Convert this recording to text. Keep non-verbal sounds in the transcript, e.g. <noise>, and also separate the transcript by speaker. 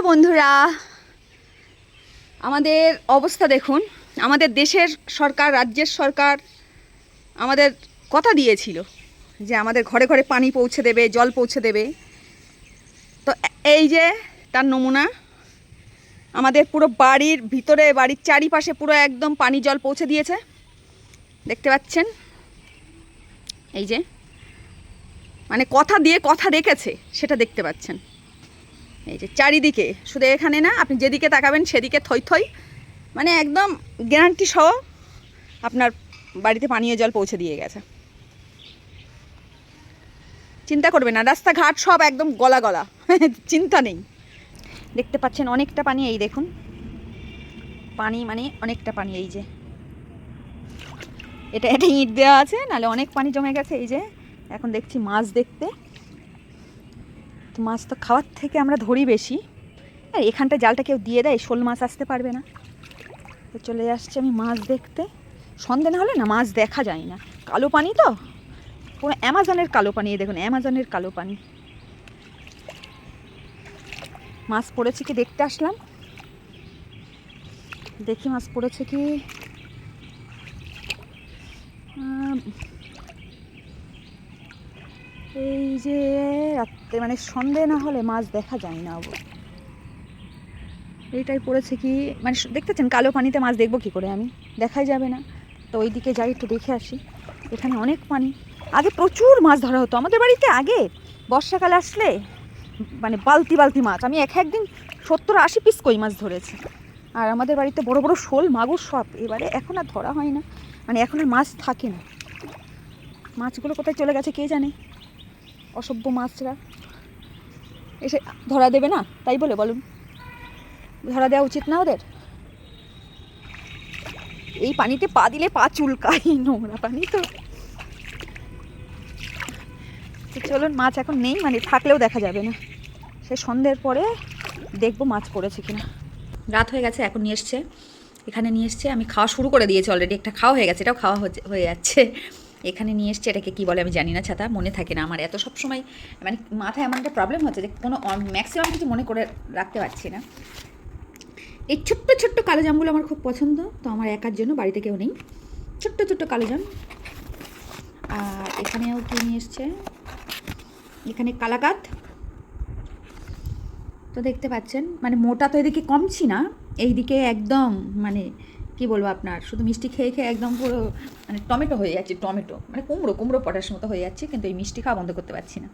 Speaker 1: Hello বন্ধুরা, আমাদের অবস্থা দেখুন। আমাদের দেশের সরকার, রাজ্যের সরকার আমাদের কথা দিয়েছিল যে আমাদের ঘরে ঘরে পানি পৌঁছে দেবে, জল পৌঁছে দেবে। তো এই যে তার নমুনা, আমাদের পুরো বাড়ির ভিতরে, বাড়ির চারিপাশে পুরো একদম পানি, জল পৌঁছে দিয়েছে। দেখতে পাচ্ছেন? এই যে মানে কথা দিয়ে কথা রেখেছে, সেটা দেখতে পাচ্ছেন। এই যে চারিদিকে, শুধু এখানে না, আপনি যেদিকে তাকাবেন সেদিকে থই থই মানে একদম গ্যারান্টি সহ আপনার বাড়িতে পানীয় জল পৌঁছে দিয়ে গেছে। চিন্তা করবে না, রাস্তাঘাট সব একদম গলা গলা, <laughs> চিন্তা নেই। দেখতে পাচ্ছেন অনেকটা পানি, এই দেখুন। পানি মানে অনেকটা পানি, এই যে। এটা এটা ইট দেওয়া আছে, নাহলে অনেক পানি জমে গেছে, এই যে। এখন দেখছি মাছ দেখতে। তো মাছ তো খাওয়ার থেকে আমরা ধরি বেশি। আর এখানটা জালটা কেউ দিয়ে দেয়, শোল মাছ আসতে পারবে না। তো চলে আসছে আমি মাছ দেখতে। সন্ধে না হলে না মাছ দেখা যায় না। কালো পানি তো? পুরো অ্যামাজনের কালো পানি দেখুন, অ্যামাজনের কালো পানি। মাছ পড়েছে কি দেখতে আসলাম? দেখি মাছ পড়েছে কি। এই যে রাত্রে মানে সন্ধে না হলে মাছ দেখা যায় না অব এইটাই পড়েছে কি মানে দেখতেছেন কালো পানিতে মাছ দেখব কি করে আমি? দেখাই যাবে না। তো ওই দিকে যাই, একটু দেখে আসি। এখানে অনেক পানি। আগে প্রচুর মাছ ধরা হতো। আমাদের বাড়িতে আগে বর্ষাকাল আসলে মানে বালতি বালতি মাছ। আমি এক, একদিন সত্তর, আশি পিস কই মাছ ধরেছি। আর আমাদের বাড়িতে বড় বড় শোল, মাগুর সব। এবারে এখন আর ধরা হয় না। মানে এখন আর মাছ থাকে না। মাছগুলো কোথায় চলে গেছে কে জানে? অসভ্য মাছরা। এসে ধরা দেবে না? তাই বলে বলুন। ধরা দেওয়া উচিত না ওদের? এই পানিতে পা দিলে পা চুলকাই নোংরা পানি তো। চলুন, মাছ এখন নেই মানে থাকলেও দেখা যাবে না। সে সন্ধ্যের পরে দেখব মাছ পড়েছে কিনা। রাত হয়ে গেছে, এখন নিয়ে এসছে। এখানে নিয়ে এসছে, আমি খাওয়া শুরু করে দিয়েছি অলরেডি একটা খাওয়া হয়ে গেছে, এটাও খাওয়া হয়ে যাচ্ছে। এখানে নিয়ে এসছে, এটাকে কী বলে আমি জানি না, ছাতা, মনে থাকে না আমার। এত সব সময় মানে মাথায় এমন একটা প্রবলেম হচ্ছে যে কোনো ম্যাক্সিমাম কিছু মনে করে রাখতে পারছি না। এই ছোট্ট ছোট্ট কালো জামগুলো আমার খুব পছন্দ, তো আমার একার জন্য, বাড়িতে কেউ নেই। ছোট্ট ছোট্ট কালো জাম। আর এখানেও কি নিয়ে এসছে? এখানে কালাকাত। তো দেখতে পাচ্ছেন মানে মোটা তো এদিকে কমছি না, এইদিকে একদম মানে কি বলব আপনার? শুধু মিষ্টি খেয়ে খেয়ে একদম পুরো মানে টমেটো হয়ে যাচ্ছে, টমেটো। মানে কুমড়ো কুমড়ো পটাশ মতো হয়ে যাচ্ছে, কিন্তু এই মিষ্টি খাওয়া বন্ধ করতে পারছি না।